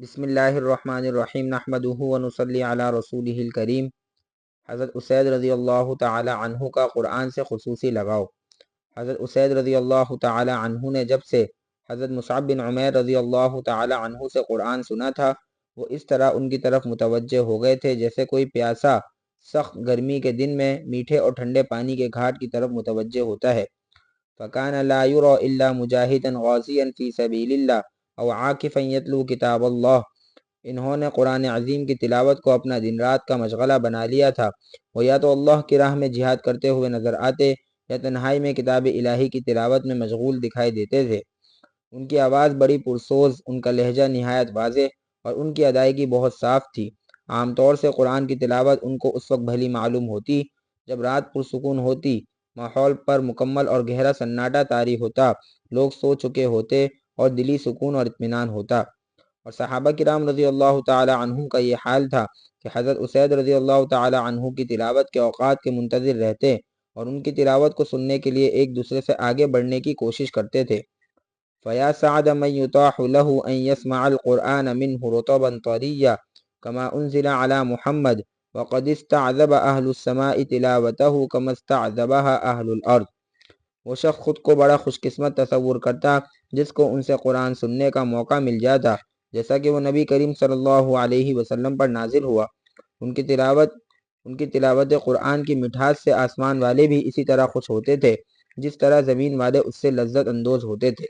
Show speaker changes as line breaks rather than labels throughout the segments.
بسم اللہ الرحمن الرحیم، نحمدہ ونصلی علی رسولہ الکریم۔ حضرت اسید رضی اللہ تعالی عنہ کا قرآن سے خصوصی لگاؤ۔ حضرت اسید رضی اللہ تعالی عنہ نے جب سے حضرت مصعب بن عمیر رضی اللہ تعالی عنہ سے قرآن سنا تھا، وہ اس طرح ان کی طرف متوجہ ہو گئے تھے جیسے کوئی پیاسا سخت گرمی کے دن میں میٹھے اور ٹھنڈے پانی کے گھاٹ کی طرف متوجہ ہوتا ہے۔ فَكَانَ لَا يُرَى إِلَّا مُجَاهِدًا غَازِيًا فِي سَبِيلِ اللَّهِ او عاقف یتلو کتاب اللہ۔ انہوں نے قرآن عظیم کی تلاوت کو اپنا دن رات کا مشغلہ بنا لیا تھا۔ وہ یا تو اللہ کی راہ میں جہاد کرتے ہوئے نظر آتے یا تنہائی میں کتاب الہی کی تلاوت میں مشغول دکھائی دیتے تھے۔ ان کی آواز بڑی پرسوز، ان کا لہجہ نہایت واضح اور ان کی ادائیگی بہت صاف تھی۔ عام طور سے قرآن کی تلاوت ان کو اس وقت بھلی معلوم ہوتی جب رات پرسکون ہوتی، ماحول پر مکمل اور گہرا سناٹا طاری ہوتا۔ لوگ سو چکے ہوتے اور دلی سکون اور اطمینان ہوتا۔ اور صحابہ کرام رضی اللہ تعالی عنہ کا یہ حال تھا کہ حضرت اسید رضی اللہ تعالی عنہ کی تلاوت کے اوقات کے منتظر رہتے اور ان کی تلاوت کو سننے کے لیے ایک دوسرے سے آگے بڑھنے کی کوشش کرتے تھے۔ فیا سعد من يطاح له ان يسمع القرآن منه رطبا طريا كما انزل على محمد وقد استعذب اهل السماء تلاوته كما استعذبها اهل الارض وہ شخص خود کو بڑا خوش قسمت تصور کرتا جس کو ان سے قرآن سننے کا موقع مل جاتا جیسا کہ وہ نبی کریم صلی اللہ علیہ وسلم پر نازل ہوا۔ ان کی تلاوت، ان کی تلاوت قرآن کی مٹھاس سے آسمان والے بھی اسی طرح خوش ہوتے تھے، جس طرح زمین والے اس سے لذت اندوز ہوتے تھے۔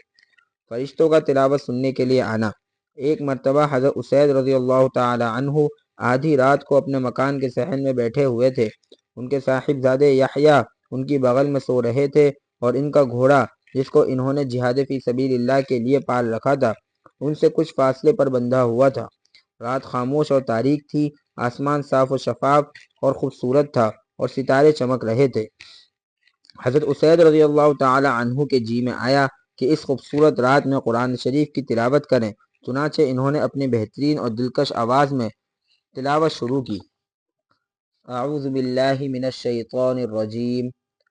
فرشتوں کا تلاوت سننے کے لیے آنا۔ ایک مرتبہ حضرت اسید رضی اللہ تعالی عنہ آدھی رات کو اپنے مکان کے صحن میں بیٹھے ہوئے تھے۔ ان کے صاحب زادے یحییٰ ان کی بغل میں سو رہے تھے اور ان کا گھوڑا جس کو انہوں نے جہاد فی سبیل اللہ کے لیے پال رکھا تھا، ان سے کچھ فاصلے پر بندھا ہوا تھا۔ رات خاموش اور تاریخ تھی، آسمان صاف و شفاف اور خوبصورت تھا اور ستارے چمک رہے تھے۔ حضرت اسید رضی اللہ تعالی عنہ کے جی میں آیا کہ اس خوبصورت رات میں قرآن شریف کی تلاوت کریں۔ چنانچہ انہوں نے اپنی بہترین اور دلکش آواز میں تلاوت شروع کی۔ اعوذ باللہ من الشیطان الرجیم۔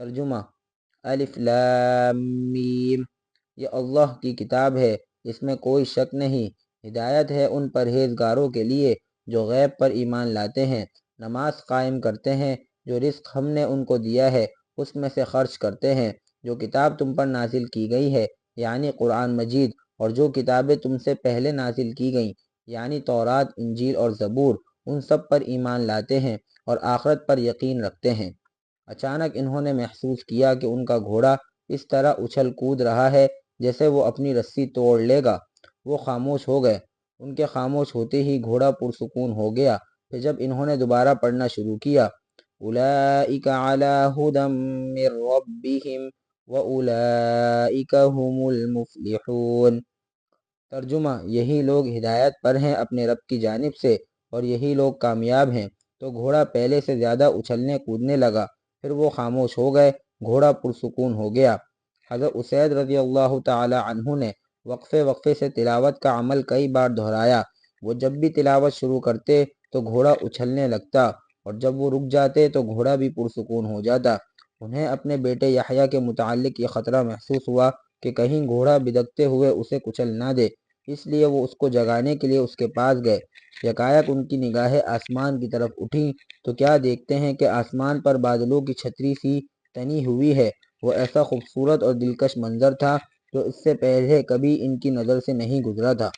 ترجمہ۔ الف لام میم۔ یہ اللہ کی کتاب ہے، اس میں کوئی شک نہیں۔ ہدایت ہے ان پرہیزگاروں کے لیے جو غیب پر ایمان لاتے ہیں۔ نماز قائم کرتے ہیں، جو رزق ہم نے ان کو دیا ہے، اس میں سے خرچ کرتے ہیں۔ جو کتاب تم پر نازل کی گئی ہے یعنی قرآن مجید، اور جو کتابیں تم سے پہلے نازل کی گئیں یعنی تورات، انجیل اور زبور، ان سب پر ایمان لاتے ہیں اور آخرت پر یقین رکھتے ہیں۔ اچانک انہوں نے محسوس کیا کہ ان کا گھوڑا اس طرح اچھل کود رہا ہے جیسے وہ اپنی رسی توڑ لے گا۔ وہ خاموش ہو گئے۔ ان کے خاموش ہوتے ہی گھوڑا پرسکون ہو گیا۔ پھر جب انہوں نے دوبارہ پڑھنا شروع کیا اولئک علی ہدم من ربهم واولئک هم المفلحون۔ ترجمہ یہی لوگ ہدایت پر ہیں اپنے رب کی جانب سے اور یہی لوگ کامیاب ہیں۔ تو گھوڑا پہلے سے زیادہ اچھلنے کودنے لگا۔ پھر وہ خاموش ہو گئے، گھوڑا پرسکون ہو گیا۔ حضرت اسید رضی اللہ تعالی عنہ نے وقفے وقفے سے تلاوت کا عمل کئی بار دہرایا۔ وہ جب بھی تلاوت شروع کرتے تو گھوڑا اچھلنے لگتا، اور جب وہ رک جاتے تو گھوڑا بھی پرسکون ہو جاتا۔ انہیں اپنے بیٹے یحییٰ کے متعلق یہ خطرہ محسوس ہوا کہ کہیں گھوڑا بدکتے ہوئے اسے کچل نہ دے۔ اس لیے وہ اس کو جگانے کے لیے اس کے پاس گئے۔ یکایک ان کی نگاہیں آسمان کی طرف اٹھیں۔ تو کیا دیکھتے ہیں کہ آسمان پر بادلوں کی چھتری سی تنی ہوئی ہے؟ وہ ایسا خوبصورت اور دلکش منظر تھا جو اس سے پہلے کبھی ان کی نظر سے نہیں گزرا تھا۔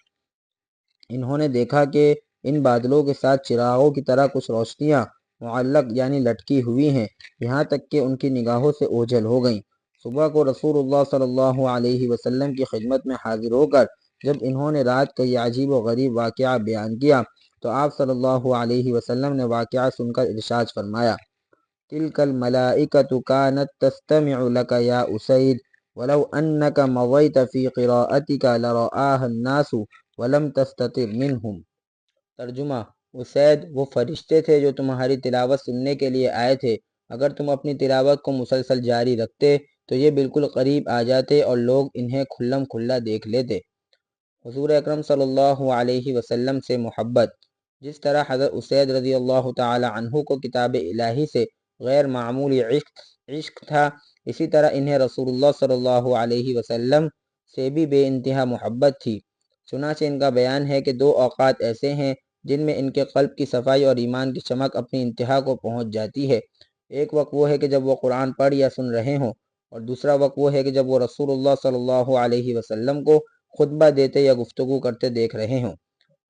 انہوں نے دیکھا کہ ان بادلوں کے ساتھ چراغوں کی طرح کچھ روشنیاں معلق یعنی لٹکی ہوئی ہیں۔ یہاں تک کہ ان کی نگاہوں سے اوجھل ہو گئیں۔ صبح کو رسول اللہ صلی اللہ علیہ وسلم کی خدمت میں حاضر ہو کر جب انہوں نے رات کا یہ عجیب و غریب واقعہ بیان کیا تو آپ صلی اللہ علیہ وسلم نے واقعہ سن کر ارشاد فرمایا تلك الملائكة كانت تستمع لك يا أسيد ولو أنك مضيت في قراءتك لرآها الناس ولم تستطر منهم۔ ترجمہ، اسید وہ فرشتے تھے جو تمہاری تلاوت سننے کے لیے آئے تھے۔ اگر تم اپنی تلاوت کو مسلسل جاری رکھتے تو یہ بالکل قریب آ جاتے اور لوگ انہیں کھلم کھلا دیکھ لیتے۔ حضور اکرم صلی اللہ علیہ وسلم سے محبت، جس طرح حضرت اسید رضی اللہ تعالی عنہ کو کتاب الہی سے غیر معمولی عشق عشق تھا، اسی طرح انہیں رسول اللہ صلی اللہ علیہ وسلم سے بھی بے انتہا محبت تھی۔ چنانچہ ان کا بیان ہے کہ دو اوقات ایسے ہیں جن میں ان کے قلب کی صفائی اور ایمان کی چمک اپنی انتہا کو پہنچ جاتی ہے۔ ایک وقت وہ ہے کہ جب وہ قرآن پڑھ یا سن رہے ہوں، اور دوسرا وقت وہ ہے کہ جب وہ رسول اللہ صلی اللہ علیہ وسلم کو خطبہ دیتے یا گفتگو کرتے دیکھ رہے ہوں۔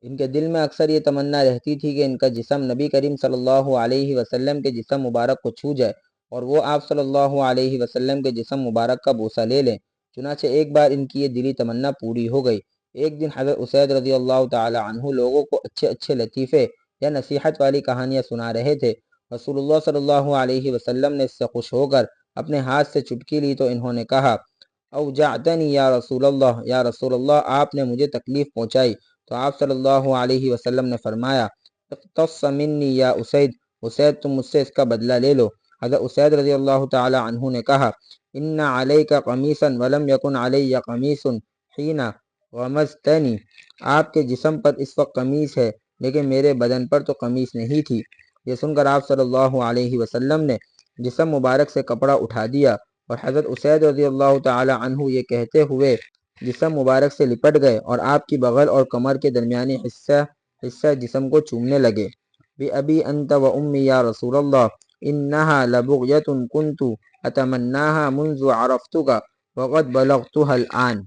ان کے دل میں اکثر یہ تمنا رہتی تھی کہ ان کا جسم نبی کریم صلی اللہ علیہ وسلم کے جسم مبارک کو چھو جائے اور وہ آپ صلی اللہ علیہ وسلم کے جسم مبارک کا بوسہ لے لیں۔ چنانچہ ایک بار ان کی یہ دلی تمنا پوری ہو گئی۔ ایک دن حضرت اسید رضی اللہ تعالی عنہ لوگوں کو اچھے اچھے لطیفے یا نصیحت والی کہانیاں سنا رہے تھے۔ رسول اللہ صلی اللہ علیہ وسلم نے اس سے خوش ہو کر اپنے ہاتھ سے چٹکی لی تو انہوں نے کہا او جعتنی یا رسول اللہ، یا رسول اللہ، آپ نے مجھے تکلیف پہنچائی۔ تو آپ صلی اللہ علیہ وسلم نے فرمایا، اقتص منی یا اسید اسید تم مجھ سے اس کا بدلہ لے لو۔ حضرت اسید رضی اللہ تعالی عنہ نے کہا، ان علیہ کا قمیصا ولم یکن علی قمیص حین غمزتنی۔ آپ کے جسم پر اس وقت قمیص ہے، لیکن میرے بدن پر تو قمیص نہیں تھی۔ یہ سن کر آپ صلی اللہ علیہ وسلم نے جسم مبارک سے کپڑا اٹھا دیا۔ اور حضرت اسید رضی اللہ تعالی عنہ یہ کہتے ہوئے جسم مبارک سے لپٹ گئے اور آپ کی بغل اور کمر کے درمیانی حصہ حصہ جسم کو چومنے لگے۔ بی ابی انت و امی یا رسول اللہ، انہا لبغیت کنت اتمناها منذ عرفتک وقد بلغتها الان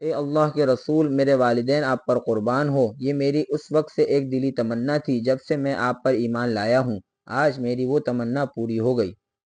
اے اللہ کے رسول، میرے والدین، آپ پر قربان ہو۔ یہ میری اس وقت سے ایک دلی تمنا تھی جب سے میں آپ پر ایمان لایا ہوں۔ آج میری وہ تمنا پوری ہو گئی۔